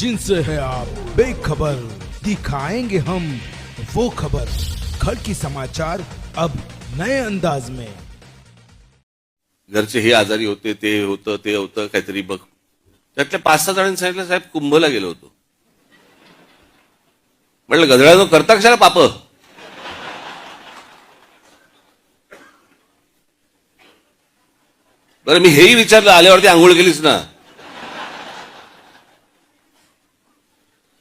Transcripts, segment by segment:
जिनसे है आप। बेखबर दिखाएंगे हम वो खबर। खड़की समाचार अब नए अंदाज में। घरचे हे आजारी होते ते होतं ते होतं काहीतरी बघ. त्यातल्या पाच सहा जणांनी सांगितलं साहेब कुंभला गेलो होतो. म्हटलं गधड्यानो करता कशाला पाप? बरं मी हेही विचारलं आल्यावरती आंघोळ केलीच ना?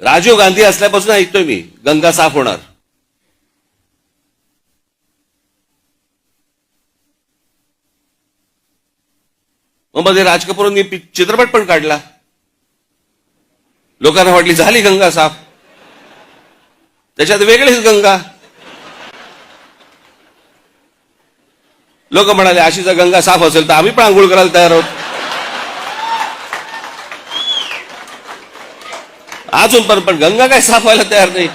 राजीव गांधी असल्यापासून ऐकतोय मी. गंगा साफ होणार. मग मध्ये राज कपूरांनी चित्रपट पण काढला. लोकांना वाटली झाली गंगा साफ. त्याच्यात वेगळीच गंगा. लोक म्हणाले अशी जर गंगा साफ असेल तर आम्ही पण आंघोळ करायला तयार आहोत. अजून पण पण गंगा काय साफ व्हायला तयार नाही.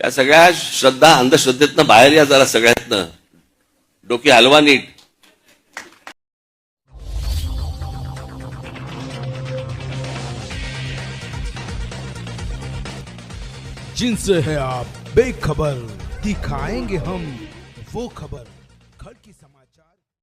या सगळ्या श्रद्धा अंधश्रद्धेतनं बाहेर या जरा सगळ्यातनं. डोकी हलवा नीट. जिनसे है आप बेखबर दिखाएंगे हम वो खबर। घर की समाज